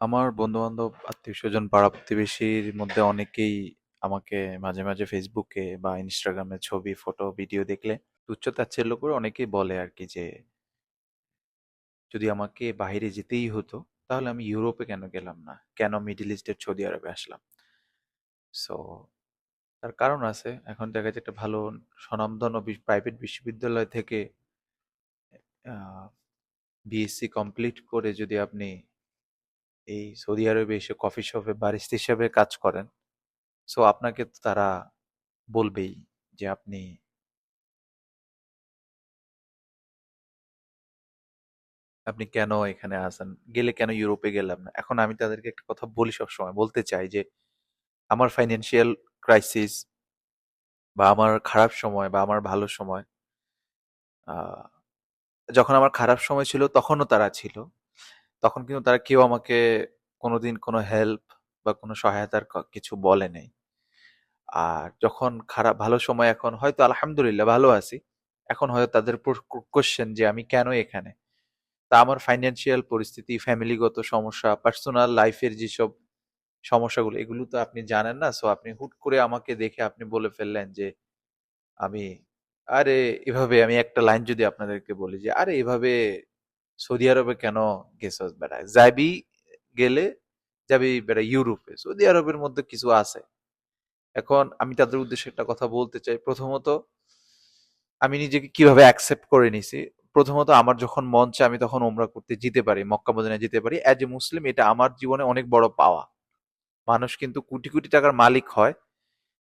আমার বন্ধু-বান্ধব, আত্মীয়স্বজন, পাড়া-প্রতিবেশীর মধ্যে অনেকেই আমাকে মাঝে, মাঝে ফেসবুকে বা ইনস্টাগ্রামে ছবি, ফটো, ভিডিও দেখলে তুচ্ছ-তাচ্ছিল্য করে অনেকেই বলে আরকি যে, যদি আমাকে বাহিরে যেতেই হতো, তাহলে আমি ইউরোপে কেন গেলাম না? কেন মিডল ইস্টের সৌদি আরবে আসলাম? সো তার কারণ আছে। এখন দেখা যায় একটা ভালো স্বনামধন্য প্রাইভেট বিশ্ববিদ্যালয় থেকে বিএসসি কমপ্লিট করে যদি আপনি এই সৌদি আরবে এসে কফি শপে বারিস্তা হিসেবে কাজ করেন, সো আপনাকে তো তারা বলবেই যে আপনি আপনি কেন এখানে আসেন গেলে কেন ইউরোপে গেলাম না? এখন আমি তাদেরকে একটা কথা বলি সবসময়, বলতে চাই যে আমার ফাইন্যান্সিয়াল ক্রাইসিস বা আমার খারাপ সময় বা আমার ভালো সময় যখন আমার খারাপ সময় ছিল তখনও তারা ছিল। তখন কিন্তু তারা কেউ আমাকে কোনোদিন কোনো হেল্প বা কোনো সহায়তার কিছু বলে নাই। আর যখন খারাপ ভালো সময় এখন হয়তো আলহামদুলিল্লাহ ভালো আছি। এখন হয়তো তাদের কোশ্চেন যে আমি কেন এখানে? তা আমার ফাইন্যান্সিয়াল পরিস্থিতি, ফ্যামিলিগত সমস্যা, পার্সোনাল লাইফের যেসব সমস্যাগুলো এগুলো তো আপনি জানেন না। সো আপনি হুট করে আমাকে দেখে আপনি বলে ফেললেন যে আমি আরে এভাবে আমি একটা লাইন যদি আপনাদেরকে বলি যে, "আরে এভাবে সৌদি আরবে কেন গেছস বেটা? যাবি গেলে যাবি বেটা ইউরোপে। সৌদি আরবের মধ্যে কিছু আছে।" এখন আমি তাদের উদ্দেশ্যে একটা কথা বলতে চাই। প্রথমত আমি নিজেকে কীভাবে অ্যাকসেপ্ট করে নিছি। প্রথমত আমার যখন মন চায় আমি তখন ওমরা করতে যেতে পারি। মক্কা মদিনায় যেতে পারি। অ্যাজ এ মুসলিম এটা আমার জীবনে অনেক বড় পাওয়া। মানুষ কিন্তু কোটি, কোটি টাকার মালিক হয়।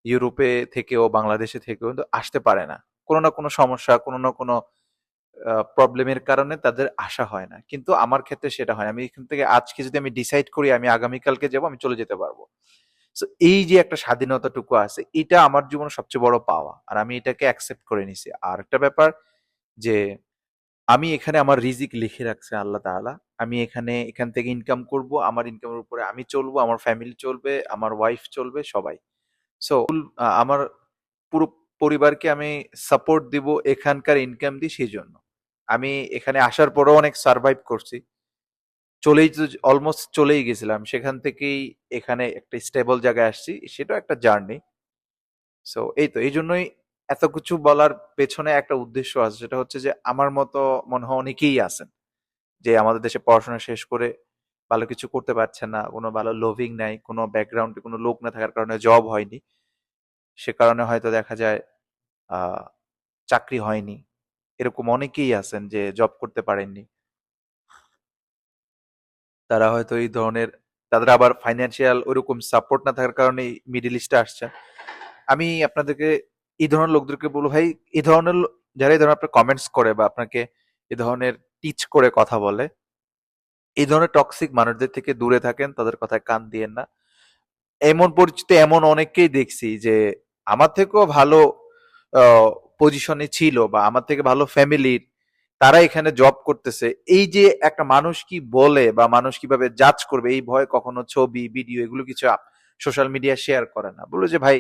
ইউরোপে থেকেও বাংলাদেশে থেকেও কিন্তু আসতে পারে না। কোনো না কোনো সমস্যা, কোনো না কোনো প্রবলেমের কারণে তাদের আসা হয় না। কিন্তু আমার ক্ষেত্রে সেটা হয়। আমি এখান থেকে আজকে যদি আমি ডিসাইড করি আমি আগামীকালকে যাব, আমি চলে যেতে পারব। এই যে একটা স্বাধীনতাটুকু আছে, এটা আমার জীবনে সবচেয়ে বড় পাওয়া। আর আমি এটাকে অ্যাকসেপ্ট করে নিছি। আর একটা ব্যাপার যে আমি এখানে আমার রিজিক লিখে রাখছে আল্লাহ তাআলা। আমি এখানে এখান থেকে ইনকাম করব। আমার ইনকামের উপরে আমি চলবো, আমার ফ্যামিলি চলবে, আমার ওয়াইফ চলবে, সবাই। সো আমার পুরো পরিবারকে আমি সাপোর্ট দিব এখানকার ইনকাম দিয়ে সেজন্য। আমি এখানে আসার পরেও অনেক সারভাইভ করছি। চলেই তো অলমোস্ট চলেই গেছিলাম। সেখান থেকেই এখানে একটা স্টেবল জায়গায় আসছি। সেটাও একটা জার্নি। সো এই তো এই জন্যই এত কিছু বলার পেছনে একটা উদ্দেশ্য আছে। সেটা হচ্ছে যে আমার মতো মনে হয় অনেকেই আছেন। যে আমাদের দেশে পড়াশোনা শেষ করে ভালো কিছু করতে পারছেন না। কোনো ভালো লভিং নাই, কোনো ব্যাকগ্রাউন্ডে কোনো লোক না থাকার কারণে জব হয়নি। সে কারণে হয়তো দেখা যায় চাকরি হয়নি। এরকম অনেকেই আছেন যে জব করতে পারেননি। তারা হয়তো এই ধরনের তাদের আবার ফাইন্যান্সিয়াল ওইরকম সাপোর্ট না থাকার কারণেই মিডল ইস্টে আসছে আমি আপনাদেরকে এই ধরনের লোকদেরকে বলব ভাই এই ধরনের যারা এই ধরনের আপনার কমেন্টস করে বা আপনাকে এ ধরনের টিচ করে কথা বলে, এই ধরনের টক্সিক মানুষদের থেকে দূরে থাকেন, তাদের কথায় কান দিয়েন না। এমন পরিচিত এমন অনেককেই দেখছি যে আমার থেকেও ভালো পজিশনে ছিল বা আমার থেকে ভালো ফ্যামিলির তারা এখানে জব করতেছে। এই যে একটা মানুষ কি বলে বা মানুষ কীভাবে জাজ করবে এই ভয়ে কখনো ছবি, ভিডিও এগুলো কিছু সোশ্যাল মিডিয়ায় শেয়ার করে না। বলল যে, "ভাই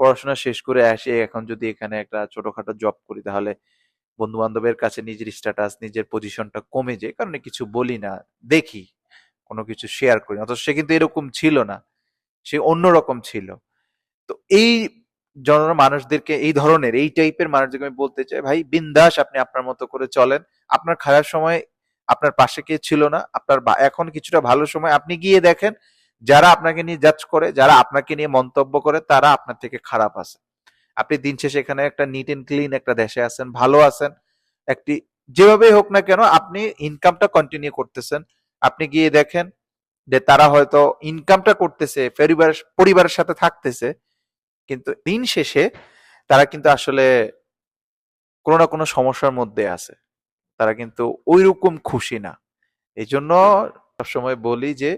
পড়াশোনা শেষ করে আসে এখন যদি এখানে একটা ছোটখাটো জব করি তাহলে বন্ধু-বান্ধবের কাছে নিজের স্ট্যাটাস, নিজের পজিশনটা কমে যায়। কারণে কিছু বলি না। দেখি। কোনো কিছু শেয়ার করি না।" অথচ সে কিন্তু এরকম ছিল না। সে অন্যরকম ছিল। তো এই জন মানুষদেরকে এই ধরনের এই টাইপের মানুষদেরকে আমি বলতে চাই, "ভাই বিন্দাস আপনি আপনার মতো করে চলেন। আপনার খারাপ সময় আপনার পাশে কে ছিল না? আপনার এখন কিছুটা ভালো সময় আপনি গিয়ে দেখেন যারা আপনাকে নিয়ে জাজ করে, যারা আপনাকে নিয়ে মন্তব্য করে তারা আপনার থেকে খারাপ আছে। আপনি দিন শেষে এখানে একটা নিট অ্যান্ড ক্লিন একটা দেশে আছেন, ভালো আছেন। একটি যেভাবেই হোক না কেন আপনি ইনকামটা কন্টিনিউ করতেছেন। আপনি গিয়ে দেখেন যে তারা হয়তো ইনকামটা করতেছে, পরিবারের সাথে থাকতেছে। কিন্তু দিন শেষে তারা কিন্তু আসলে কোনো না কোনো সমস্যার মধ্যে আছে। তারা কিন্তু ঐরকম খুশি না। এই জন্য সবসময় বলি যে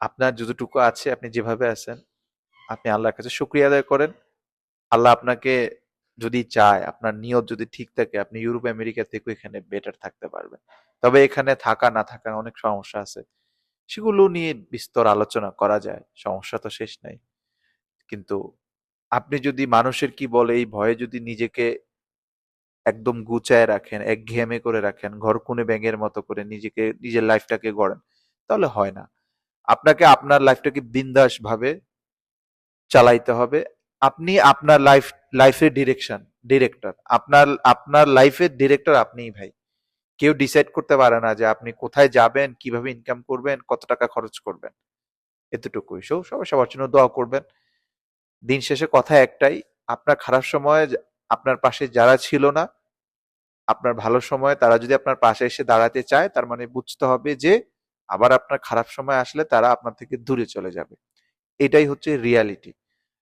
আপনার যতটুকু আছে আপনি যেভাবে আছেন, আপনি আল্লাহর কাছে শুকরিয়া আদায় করেন। আল্লাহ আপনাকে যদি চায়, আপনার নিয়ত যদি ঠিক থাকে আপনি ইউরোপ আমেরিকা থেকে এখানে বেটার থাকতে পারবেন। তবে এখানে থাকা না থাকার অনেক সমস্যা আছে। সেগুলো নিয়ে বিস্তর আলোচনা করা যায়। সমস্যা তো শেষ নাই। কিন্তু আপনি যদি মানুষের কি বলে এই ভয়ে যদি নিজেকে একদম গুচায় রাখেন, একঘেয়েমি করে রাখেন, ঘরকুনে ব্যাঙের মতো করে নিজেকে নিজের লাইফটাকে গড়েন, তাহলে হয় না। আপনাকে আপনার লাইফটাকে বিন্দাস ভাবে চালাইতে হবে। আপনি আপনার লাইফ লাইফের ডিরেকশন ডিরেক্টর আপনার আপনার লাইফের ডিরেক্টর আপনিই ভাই। কেউ ডিসাইড করতে পারে না যে আপনি কোথায় যাবেন কীভাবে ইনকাম করবেন কত টাকা খরচ করবেন। এতটুকুই। সো সবাই সবার জন্য দোয়া করবেন। দিন শেষে কথা একটাই, আপনার খারাপ সময়ে আপনার পাশে যারা ছিল না, আপনার ভালো সময়ে তারা যদি আপনার পাশে এসে দাঁড়াতে চায়, তার মানে বুঝতে হবে যে আবার আপনার খারাপ সময় আসলে তারা আপনার থেকে দূরে চলে যাবে। এটাই হচ্ছে রিয়ালিটি